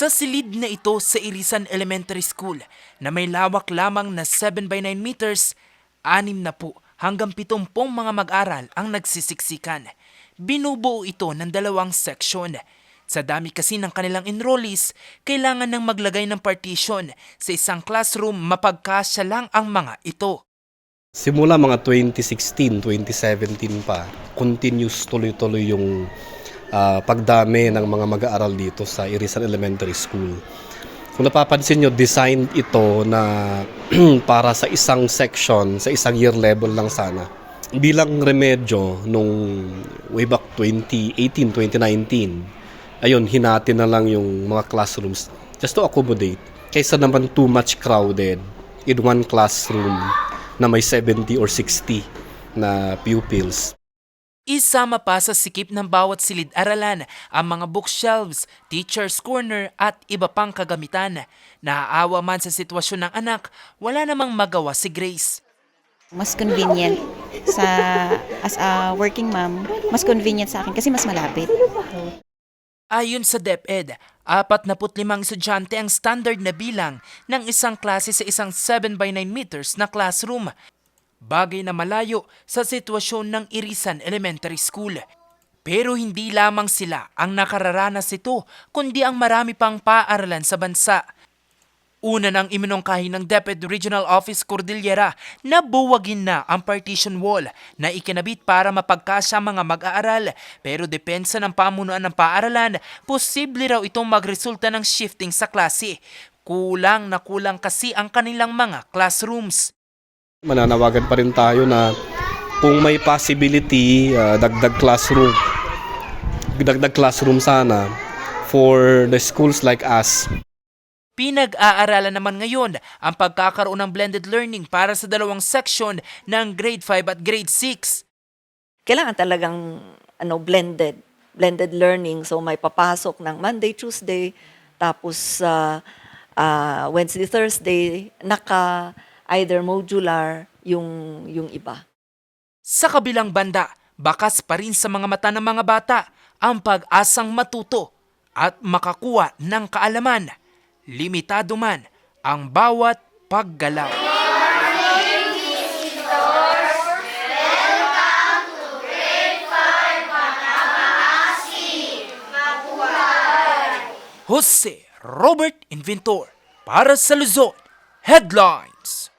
Sa silid na ito sa Irisan Elementary School na may lawak lamang na 7 by 9 meters, anim na po hanggang pitumpong mga mag-aral ang nagsisiksikan. Binubuo ito ng dalawang section. Sa dami kasi ng kanilang enrollees, kailangan ng maglagay ng partition sa isang classroom mapagkasya lang ang mga ito. Simula mga 2016, 2017 pa, continuous tuloy-tuloy yung ah, pagdami ng mga mag-aaral dito sa Irisan Elementary School. Kung napapansin nyo, designed ito na para sa isang section, sa isang year level lang sana. Bilang remedyo nung way back 2018, 2019, ayun, hinati na lang yung mga classrooms just to accommodate. Kaysa naman too much crowded in one classroom na may 70 or 60 na pupils. Isama pa sa sikip ng bawat silid-aralan ang mga bookshelves, teacher's corner at iba pang kagamitan. Naaawa man sa sitwasyon ng anak, wala namang magawa si Grace. mas convenient sa as a working mom, mas convenient sa akin kasi mas malapit. Ayon sa DepEd, 45 estudyante ang standard na bilang ng isang klase sa isang 7 by 9 meters na classroom. Bagay na malayo sa sitwasyon ng Irisan Elementary School. Pero hindi lamang sila ang nakararanas ito, kundi ang marami pang paaralan sa bansa. Una nang iminungkahi ng DepEd Regional Office Cordillera na buwagin na ang partition wall na ikinabit para mapagkasya mga mag-aaral. Pero depensa ng pamunuan ng paaralan, posible raw itong magresulta ng shifting sa klase. Kulang na kulang kasi ang kanilang mga classrooms. Mananawagan pa rin tayo na kung may possibility, ah, dagdag classroom, dagdag classroom sana for the schools like us. Pinag-aaralan naman ngayon ang pagkakaroon ng blended learning para sa dalawang section ng grade 5 at grade 6. kailangan talagang ano blended blended learning so may papasok ng Monday Tuesday tapos sa Wednesday Thursday naka either modular yung yung iba Sa kabilang banda, bakas pa rin sa mga mata ng mga bata ang pag-asang matuto at makakuha ng kaalaman. Limitado man ang bawat paggalaw. Jose Robert Inventor para sa Luzon Headlines.